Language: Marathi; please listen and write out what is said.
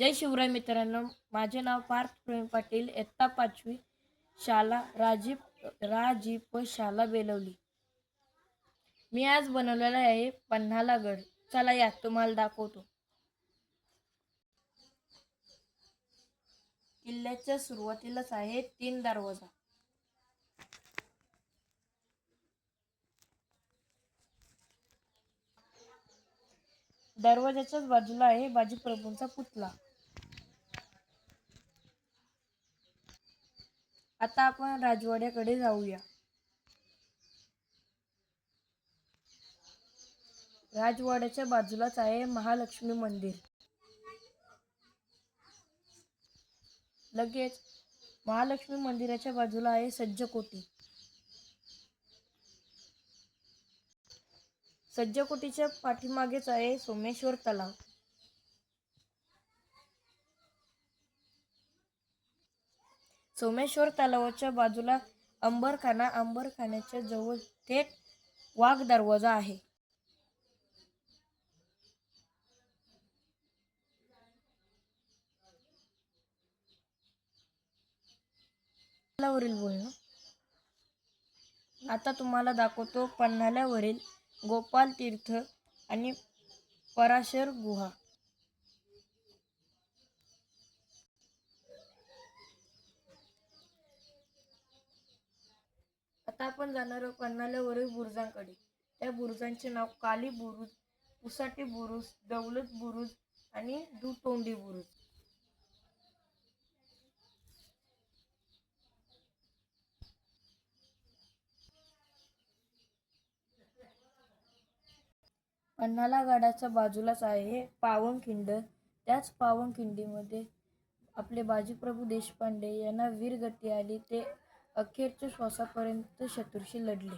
जय शिवराय मित्रांनो. माझे नाव पार्थ प्रवीण पाटील इयत्ता पाचवी शाला राजीप राजीप शाला बेलवली. मी आज बनवलेला आहे पन्हाला गड चला या तुम्हाला दाखवतो. किल्ल्याच्या सुरुवातीलाच आहे तीन दरवाजा. दरवाजाच्याच बाजूला आहे बाजीप्रभूंचा पुतळा आता आपण राजवाड्याकडे जाऊया. राजवाड्याच्या बाजूलाच आहे महालक्ष्मी मंदिर. लगेच महालक्ष्मी मंदिराच्या बाजूला आहे सज्जकोटी. सज्जकोटीच्या पाठीमागेच आहे सोमेश्वर तलाव. सोमेश्वर तलावाच्या बाजूला अंबरखाना अंबरखान्याच्या जवळ थेट वाघ दरवाजा आहे. बोलणं. आता तुम्हाला दाखवतो पन्हाळ्यावरील गोपाल तीर्थ आणि पराशर गुहा. आता आपण जाणार आहोत पन्हाळ्यावरील बुरुजांकडे. त्या बुरुजांचे नाव काली बुरुज उसाटी बुरुज दौलत बुरुज आणि दुतोंडी बुरुज. पन्हाळा गडाच्या बाजूलाच आहे पावनखिंड. त्याच पावनखिंडीमध्ये आपले बाजीप्रभू देशपांडे यांना वीरगती आली. ते अखेरच्या श्वासापर्यंत शत्रूशी लढले.